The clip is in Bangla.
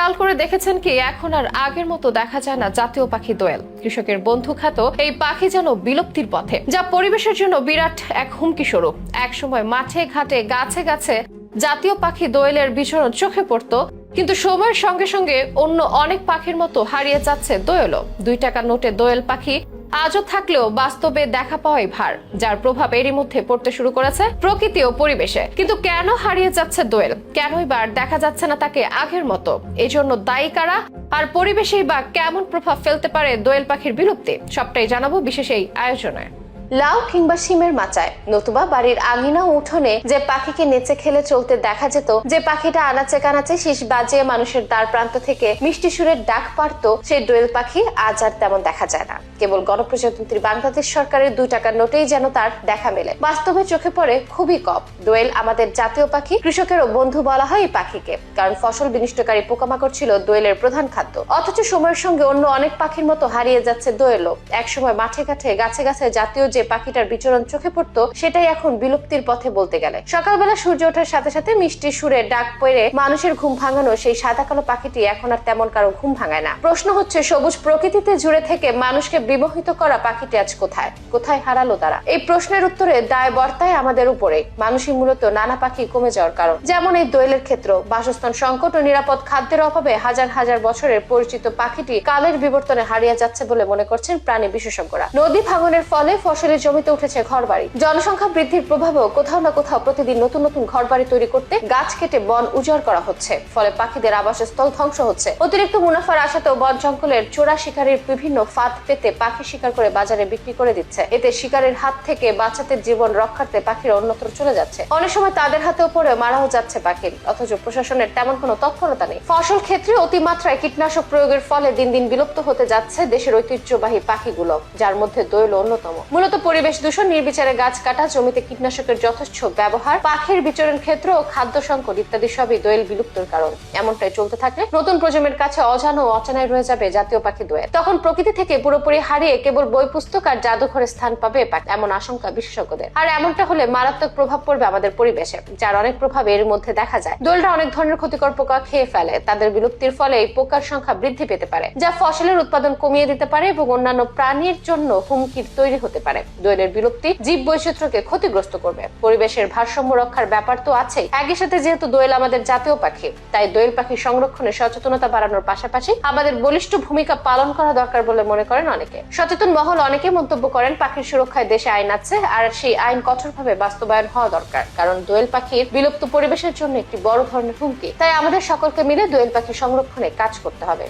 খেয়াল করে দেখেছেন কি, এখন আর আগের মতো দেখা যায় না জাতীয় পাখি দোয়েল। কৃষকের বন্ধু খ্যাত এই পাখি যেন বিলুপ্তির পথে, যা পরিবেশের জন্য বিরাট এক হুমকি স্বরূপ। একসময় মাঠে, ঘাটে, গাছে গাছে জাতীয় পাখি দোয়েলের বিচরণ চোখে পড়তো, কিন্তু সময়ের সঙ্গে সঙ্গে অন্য অনেক পাখির মতো হারিয়ে যাচ্ছে দোয়েলও। দুই টাকা নোটে দোয়েল পাখি আজও থাকলেও বাস্তবে দেখা পাওয়াই ভার, যার প্রভাব এরই মধ্যে পড়তে শুরু করেছে প্রকৃতি ও পরিবেশে। কিন্তু কেন হারিয়ে যাচ্ছে দোয়েল? কেনই বার দেখা যাচ্ছে না তাকে আগের মতো? এজন্য দায়ী কারা? আর পরিবেশেই বা কেমন প্রভাব ফেলতে পারে দোয়েল পাখির বিলুপ্তি? সবটাই জানাব বিশেষ এই আয়োজনে। লাউ কিংবা শিমের মাচায়। নতুবা বাড়ির আঙিনা উঠোনে যে পাখিকে নেচে খেলে চলতে দেখা যেত, যে পাখিটা আনাচে কানাচে শীষ বাজিয়ে মানুষের দ্বার প্রান্ত থেকে মিষ্টি সুরের ডাক পারত সেই দোয়েল পাখি আজ আর তেমন দেখা যায় না। কেবল গণপ্রজাতন্ত্রী বাংলাদেশ সরকারের দুই টাকার নোটেই যেন তার দেখা মেলে। বাস্তবে চোখে পড়ে খুবই কম। দোয়েল আমাদের জাতীয় পাখি কৃষকেরও বন্ধু বলা হয় এই পাখিকে। কারণ ফসল বিনিষ্টকারী পোকামাকড় ছিল দোয়েলের প্রধান খাদ্য। অথচ সময়ের সঙ্গে অন্য অনেক পাখির মতো হারিয়ে যাচ্ছে দোয়েলও একসময় মাঠে ঘাটে গাছে গাছে জাতীয় যে পাখিটার বিচরণ চোখে পড়তো, সেটাই এখন বিলুপ্তির পথে বলতে গেলে। সকালবেলা সূর্য ওঠার সাথে সাথে মিষ্টি সুরে ডাক পড়ে মানুষের ঘুম ভাঙানো সেই সাদা কালো পাখিটি এখন আর তেমন কারও ঘুম ভাঙায় না। প্রশ্ন হচ্ছে, সবুজ প্রকৃতিতে জুড়ে থেকে মানুষকে বিমোহিত করা পাখিটি আজ কোথায়? কোথায় হারালো তারা? এই প্রশ্নের উত্তরে দায় বর্তায় আমাদের উপরে। মানুষই মূলত নানা পাখি কমে যাওয়ার কারণ। যেমন এই দোয়েলের ক্ষেত্র। বাসস্থান সংকট ও নিরাপদ খাদ্যের অভাবে হাজার হাজার বছরের পরিচিত পাখিটি কালের বিবর্তনে হারিয়ে যাচ্ছে বলে মনে করছেন প্রাণী বিশেষজ্ঞরা। নদী ভাঙনের ফলে ফসলের জমিতে উঠেছে ঘরবাড়ি। জনসংখ্যা বৃদ্ধির প্রভাবেও কোথাও না কোথাও প্রতিদিন নতুন নতুন ঘরবাড়ি তৈরি করতে গাছ কেটে বন উজাড় করা হচ্ছে। ফলে পাখিদের আবাসস্থল ধ্বংস হচ্ছে। অতিরিক্ত মুনাফার আশাতেও বন জঙ্গলের চোরা শিকারের বিভিন্ন ফাঁদ পেতে পাখি শিকার করে বাজারে বিক্রি করে দিচ্ছে। এতে শিকারের হাত থেকে বাচ্চাদের জীবন রক্ষার্থে পাখিরা অন্যত্র চলে যাচ্ছে। অনেক সময় তাদের হাতেও পড়ে মারাও যাচ্ছে পাখি। অথচ প্রশাসনের তেমন কোনো তৎপরতা নেই। ফসল ক্ষেত্রে অতিমাত্রায় কীটনাশক প্রয়োগের ফলে দিন দিন বিলুপ্ত হতে যাচ্ছে দেশের ঐতিহ্যবাহী পাখিগুলো, যার মধ্যে দোয়েল অন্যতম। মূলত পরিবেশ দূষণ, নির্বিচারে গাছ কাটা, জমিতে কীটনাশকের যথেচ্ছ ব্যবহার, পাখির বিচরণ ক্ষেত্র ও খাদ্য সংকট ইত্যাদি সবই দোয়েল বিলুপ্তর কারণ। এমনটাই চলতে থাকলে নতুন প্রজন্মের কাছে অজানা ও অচেনায় রয়ে যাবে জাতীয় পাখি দোয়েল। তখন প্রকৃতি থেকে পুরোপুরি হারিয়ে কেবল বই, পুস্তক আর জাদুঘরে স্থান পাবে এমন আশঙ্কা বিশেষজ্ঞদের। আর এমনটা হলে মারাত্মক প্রভাব পড়বে আমাদের পরিবেশে, যার অনেক প্রভাব এর মধ্যে দেখা যায়। দোলটা অনেক ধরনের ক্ষতিকর পোকা খেয়ে ফেলে, তাদের বিলুপ্তির ফলে এই পোকার সংখ্যা বৃদ্ধি পেতে পারে, যা ফসলের উৎপাদন কমিয়ে দিতে পারে এবং অন্যান্য প্রাণীর জন্য হুমকির তৈরি হতে পারে। দোয়েলের বিলুপ্তি জীব বৈচিত্র্যকে ক্ষতিগ্রস্ত করবে। পরিবেশের ভারসাম্য রক্ষার ব্যাপার তো আছেই। একই সাথে যেহেতু দোয়েল আমাদের জাতীয় পাখি, তাই দোয়েল পাখি সংরক্ষণে সচেতনতা বাড়ানোর পাশাপাশি আমাদের বলিষ্ঠ ভূমিকা পালন করা দরকার বলে মনে করেন অনেকে। সচেতন মহল অনেকে মন্তব্য করেন, পাখির সুরক্ষায় দেশে আইন আছে আর সেই আইন কঠোরভাবে বাস্তবায়ন হওয়া দরকার। কারণ দোয়েল পাখির বিলুপ্ত পরিবেশের জন্য একটি বড় ধরনের হুমকি। তাই আমাদের সকলকে মিলে দোয়েল পাখি সংরক্ষণে কাজ করতে হবে।